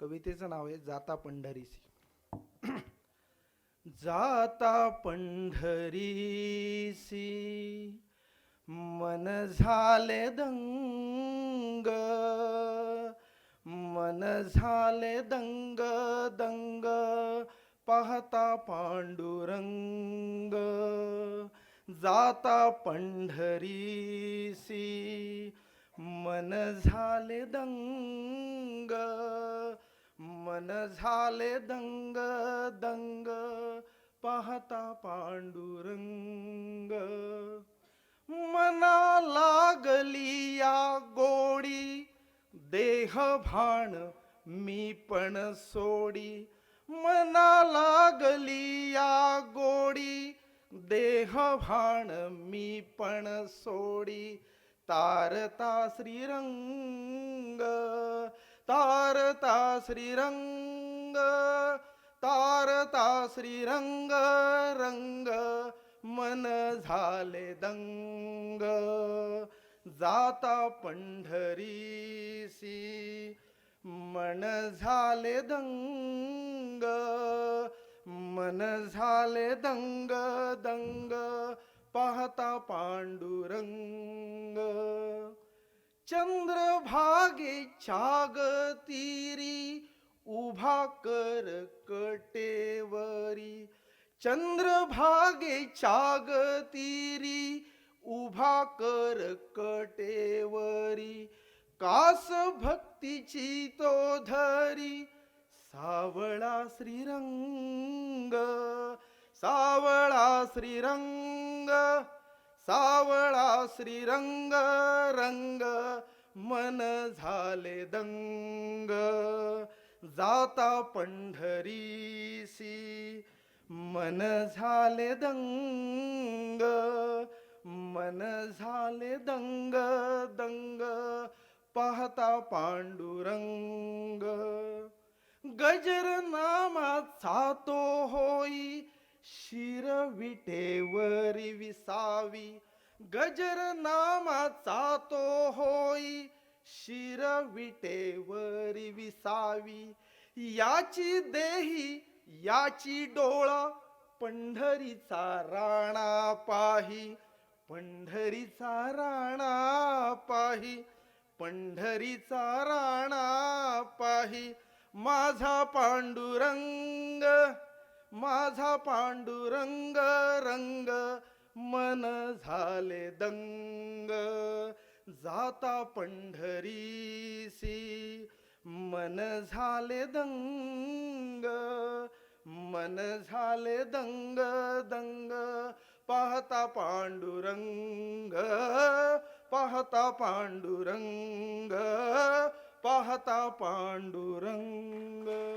कवितेचं नाव आहे जाता पंढरीसी. जाता पंढरीसी मन झाले दंग मन झाले दंग दंग पाहता पांडुरंग. जाता पंढरीसी मन झाले दंग मन झाले दंग दंग पाहता पांडुरंग. मना लागली या गोडी देह भाण मी पण सोडी. मना लागली या गोडी देह भाण मी पण सोडी. तारता श्रीरंग तारता श्रीरंग तारता श्रीरंग रंग मन झाले दंग. जाता पंढरीसी मन झाले दंग मन झाले दंग दंग. पाहता पांडुरंग. चंद्रभागेच्या छागतीरी उभा कर कटेवरी. चंद्रभागेच्या छागतीरी उभा कर कटेवरी. कास भक्तीची तो धरी सावळा श्रीरंग सावळा श्रीरंग. सावळा श्रीरंग रंग मन झाले दंग. जाता पंढरीसी मन झाले दंग. मन झाले दंग दंग पाहता पांडुरंग. गजर नामाचा तो होई शिरविटे गजर नामाचा तो होई शिर विटेवरी विसावी. याची देही याची डोळा पंढरीचा राणा पाही. पंढरीचा राणा पाही पंढरीचा राणा पाही. माझा पांडुरंग माझा पांडुरंग रंग मन झाले दंग जाता पंढरीसी. मन झाले दंग मन झाले दंग दंग. पाहता पांडुरंग पाहता पांडुरंग पाहता पांडुरंग.